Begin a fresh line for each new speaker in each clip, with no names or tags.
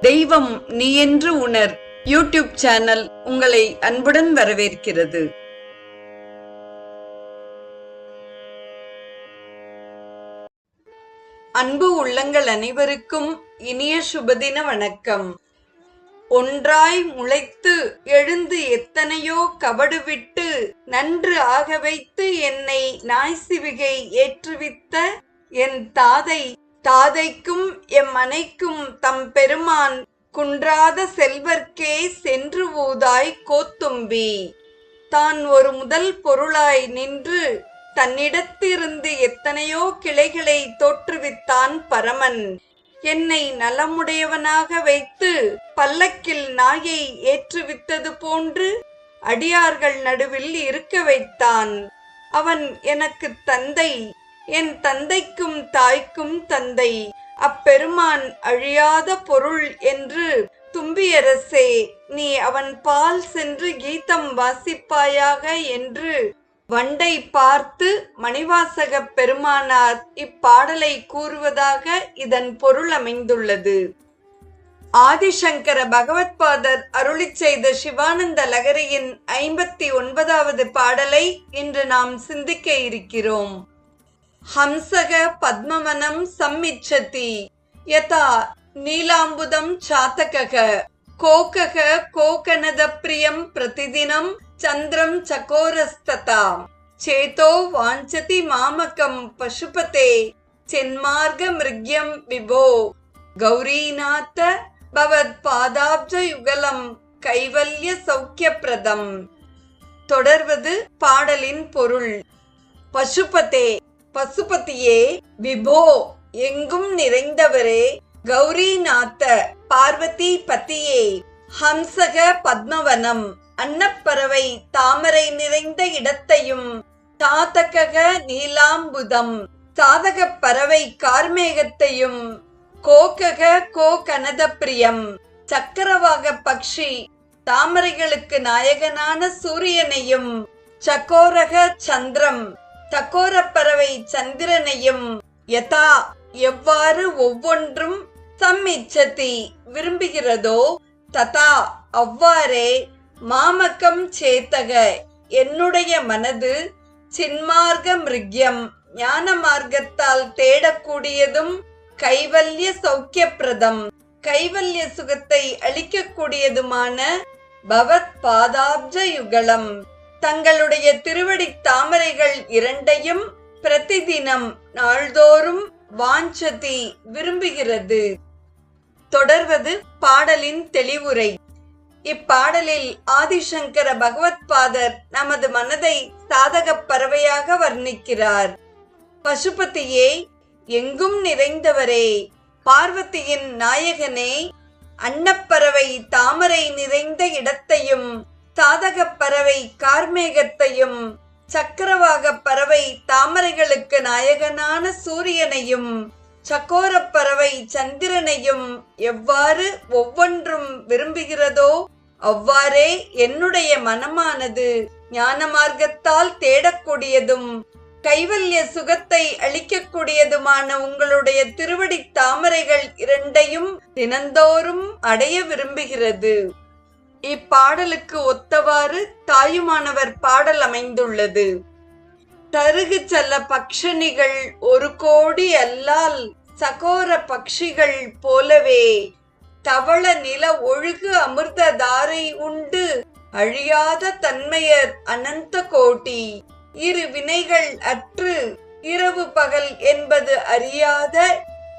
தெய்வம் நீ என்று உணர். யூடியூப் சேனல் உங்களை அன்புடன் வரவேற்கிறது. அன்பு உள்ளங்கள் அனைவருக்கும் இனிய சுபதின வணக்கம். ஒன்றாய் முளைத்து எழுந்து எத்தனையோ கபடு விட்டு நன்று ஆக வைத்து என்னை நாய் சிவிகை ஏற்றுவித்த என் தாதை தாதைக்கும் எம் அனைக்கும் தம் பெருமான் குன்றாத செல்வர்க்கே சென்று ஊதாய் கோத்தும்பி. தான் ஒரு முதல் பொருளாய் நின்று தன்னிடத்திருந்து எத்தனையோ கிளைகளை தோற்றுவித்தான் பரமன். என்னை நலமுடையவனாக வைத்து பல்லக்கில் நாயை ஏற்றுவித்தது போன்று அடியார்கள் நடுவில் இருக்க வைத்தான். அவன் எனக்கு தந்தை என் தந்தைக்கும் தாய்க்கும் தந்தை. அப்பெருமான் அழியாத பொருள் என்று தும்பியரசே நீ அவன் பால் சென்று கீதம் வாசிப்பாயாக என்று வண்டை பார்த்து மணிவாசக பெருமானார் இப்பாடலை கூறுவதாக இதன் பொருள் அமைந்துள்ளது. ஆதிசங்கர பகவத்பாதர் அருளிச் செய்த சிவானந்த லகரியின் ஐம்பத்தி ஒன்பதாவது பாடலை இன்று நாம் சிந்திக்க இருக்கிறோம். ஹம்சக பத்மவனம் சம்மிச்சதி. யதா நீலாம்புதம் சாத்தகக. கோகக கோகனத பிரியம் பிரதிதினம் சந்திரம் சகோரஸ்ததா சேதோ வாஞ்சதி மாமகம் பசுபதே. சென்மார்க மிருக்யம் விபோ. கௌரீநாத பவத் பாதாப்ஜ யுகலம் கைவல்ய சௌக்கியப்பிரதம் தொடர்வது பாடலின் பொருள். பசுபதே. பசுபதியே விபோ எங்கும் நிறைந்தவரே கௌரிநாத்த பார்வதி பத்தியே ஹம்சக பத்மவனம் அன்னப்பறவை தாமரை நிறைந்த இடத்தையும் சாதக நீலாம்புதம் சாதக பறவை கார்மேகத்தையும் கோகக கோ கனதப்பிரியம் சக்கரவாக பக்ஷி தாமரைகளுக்கு நாயகனான சூரியனையும் சக்கோரக சந்திரம் தக்கோர சந்திரனையும் யதா எவ்வாறு ஒவ்வொன்றும் சம்மிச்சதி விரும்புகிறதோ ததா அவ்வாறே மாமக்கம் சேத்தக என்னுடைய மனது சின்மார்க்க மிருக்யம் ஞான மார்க்கத்தால் தேடக்கூடியதும் கைவல்ய சௌக்கியப்பிரதம். கைவல்ய சுகத்தை அளிக்கக்கூடியதுமான பவத் பாதாப்ஜ யுகலம். தங்களுடைய திருவடி தாமரைகள் இரண்டையும் பிரதிதினம் நாள்தோறும் வாஞ்சதி விரும்புகிறது. தொடர்வது பாடலின் தெளிவுரை. இப்பாடலில் ஆதிசங்கர பகவத்பாதர் நமது மனதை சாதகப் பறவையாக வர்ணிக்கிறார். பசுபதியே எங்கும் நிறைந்தவரே பார்வதியின் நாயகனே அன்னப்பறவை தாமரை நிறைந்த இடத்தையும் சாதகப் பறவை கார்மேகத்தையும் சக்கரவாக பறவை தாமரைகளுக்கு நாயகனான சூரியனையும் சக்கோரப் பறவை சந்திரனையும் எவ்வாறு ஒவ்வொன்றும் விரும்புகிறதோ அவ்வாறே என்னுடைய மனமானது ஞான மார்க்கத்தால் தேடக்கூடியதும் கைவல்ய சுகத்தை அளிக்கக்கூடியதுமான உங்களுடைய திருவடி தாமரைகள் இரண்டையும் தினந்தோறும் அடைய விரும்புகிறது. இப்பாடலுக்கு ஒத்தவாறு தாயுமானவர் பாடல் அமைந்துள்ளது. தருகு செல்ல பக்ஷணிகள் ஒரு கோடி அல்லால் சகோர பக்ஷிகள் போலவே தவள நில ஒழுகு அமிர்த தாரை உண்டு அழியாத தன்மையர் அனந்த கோட்டி. இரு வினைகள் அற்று இரவு பகல் என்பது அறியாத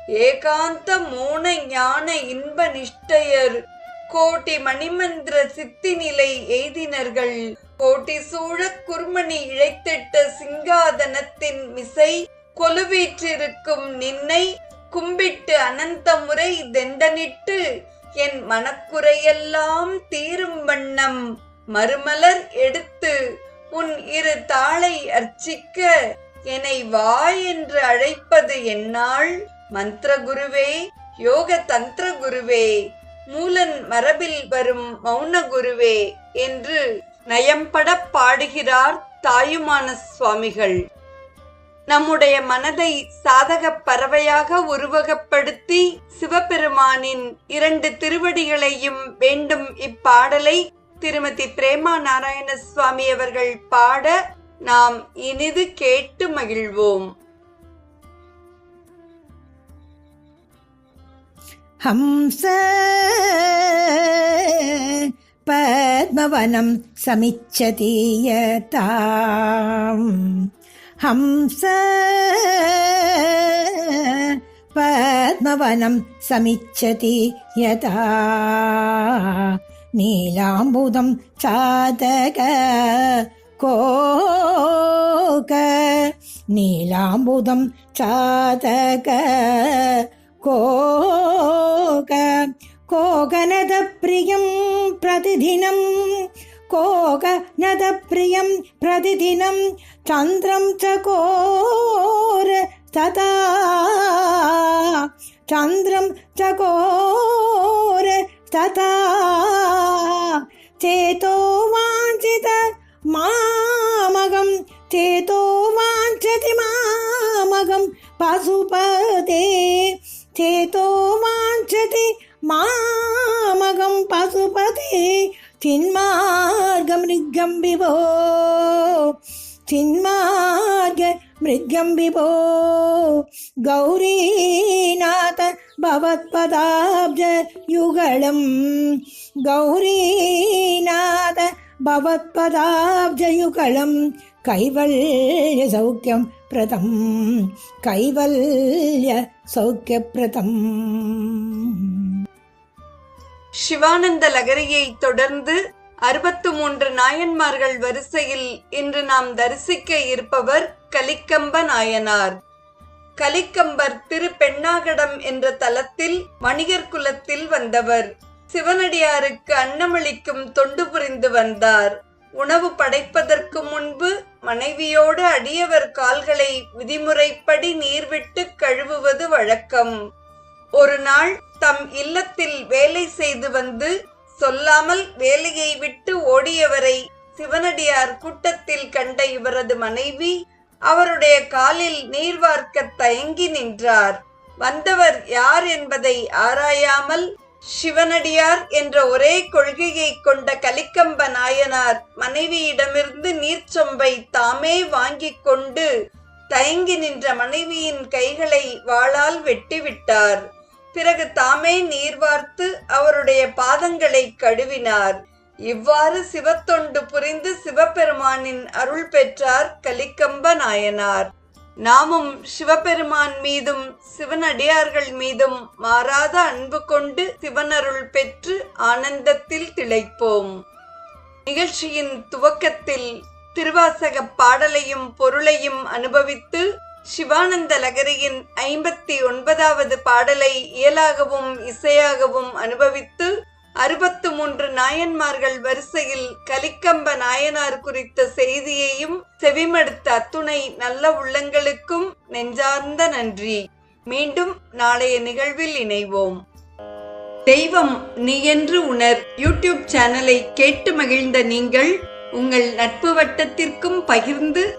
ஏகாந்த மூன ஞான இன்ப நிஷ்டையர் கோட்டி மணிமந்திர சித்தி நிலை எய்தினர்கள் கோட்டி சூழ குர்மணி இழைத்திட்ட சிங்காதனத்தின் மிசை கொலுவீற்றிருக்கும் நின்னை கும்பிட்டு அனந்த முறை தெண்டனிட்டு என் மனக்குறையெல்லாம் தீரும் வண்ணம் மறுமலர் எடுத்து உன் இரு தாளை அர்ச்சிக்க என்னை வா என்று அழைப்பது என்னால் மந்திர குருவே யோக தந்திர குருவே மூலன் மரபில் வரும் மௌன குருவே என்று நயம்பட பாடுகிறார் தாயுமான சுவாமிகள். நம்முடைய மனதை சாதக பறவையாக உருவகப்படுத்தி சிவபெருமானின் இரண்டு திருவடிகளையும் வேண்டும் இப்பாடலை திருமதி பிரேமா நாராயண சுவாமி அவர்கள் பாட நாம் இனிது கேட்டு மகிழ்வோம்.
ഹംസ പത്മവനം സമിച്ചതീയതാം ഹംസ പത്മവനം സമിച്ചതി യഥാ നീലാംബുദം സാധക കോക. നീലാംബുദം സാധക കോക കോകനദപ്രിയം പ്രതിദിനം കോകനദപ്രിയം പ്രതിദിനം ചന്ദ്രം ചകോര സദാ ചന്ദ്രം ചകോര സദാ ചേതോ വാഞ്ചിത മാ തിന്മാർഗം മൃഗം വിഭോ ചിന്മാർഗ മൃഗം വിഭോ ഗൗരീനാഥ ഭവത്പദാബ്ജ യുഗളം ഗൗരീനാഥ ഭവത്പദാബ്ജ യുഗളം കൈവല്യ സൗഖ്യം പ്രഥം കൈവല്യ സൗഖ്യപ്രഥം
சிவானந்த லகரியை தொடர்ந்து அறுபத்து மூன்று நாயன்மார்கள் வரிசையில் இன்று நாம் தரிசிக்க இருப்பவர் கலிக்கம்ப நாயனார். கலிக்கம்பர் திரு பெண்ணாகடம் என்ற தலத்தில் வணிகர் குலத்தில் வந்தவர். சிவனடியாருக்கு அன்னமளிக்கும் தொண்டு புரிந்து வந்தார். உணவு படைப்பதற்கு முன்பு மனைவியோடு அடியவர் கால்களை விதிமுறைப்படி நீர்விட்டு கழுவுவது வழக்கம். ஒரு நாள் தம் இல்லத்தில் வேலை செய்து வந்து சொல்லாமல் வேலையை விட்டு ஓடியவரை சிவனடியார் கூட்டத்தில் கண்ட இவரது மனைவி அவருடைய காலில் நீர் வார்க்க தயங்கி நின்றார். வந்தவர் யார் என்பதை ஆராயாமல் சிவனடியார் என்ற ஒரே கொள்கையை கொண்ட கலிக்கம்ப நாயனார் மனைவியிடமிருந்து நீர்ச்சொம்பை தாமே வாங்கிக் கொண்டு தயங்கி நின்ற மனைவியின் கைகளை வாளால் வெட்டிவிட்டார். பிறகு தாமே நீர் வார்த்து அவருடைய பாதங்களை கழுவினார். இவ்வாறு சிவத்தொண்டு புரிந்து சிவபெருமானின் அருள் பெற்றார் கலிக்கம்ப நாயனார். நாமும் சிவபெருமான் மீதும் சிவனடியார்கள் மீதும் மாறாத அன்பு கொண்டு சிவனருள் பெற்று ஆனந்தத்தில் திளைப்போம். நிகழ்ச்சியின் துவக்கத்தில் திருவாசக பாடலையும் பொருளையும் அனுபவித்து சிவானந்த லகரியின் ஐம்பத்தி ஒன்பதாவது பாடலை இயலாகவும் இசையாகவும் அனுபவித்து அறுபத்து மூன்று நாயன்மார்கள் வரிசையில் கலிக்கம்ப நாயனார் குறித்த செய்தியையும் செவிமடுத்த அத்துணை நல்ல உள்ளங்களுக்கும் நெஞ்சார்ந்த நன்றி. மீண்டும் நாளைய நிகழ்வில் இணைவோம். தெய்வம் நீ என்று உணர் யூடியூப் சேனலை கேட்டு மகிழ்ந்த நீங்கள் உங்கள் நட்பு வட்டத்திற்கும் பகிர்ந்து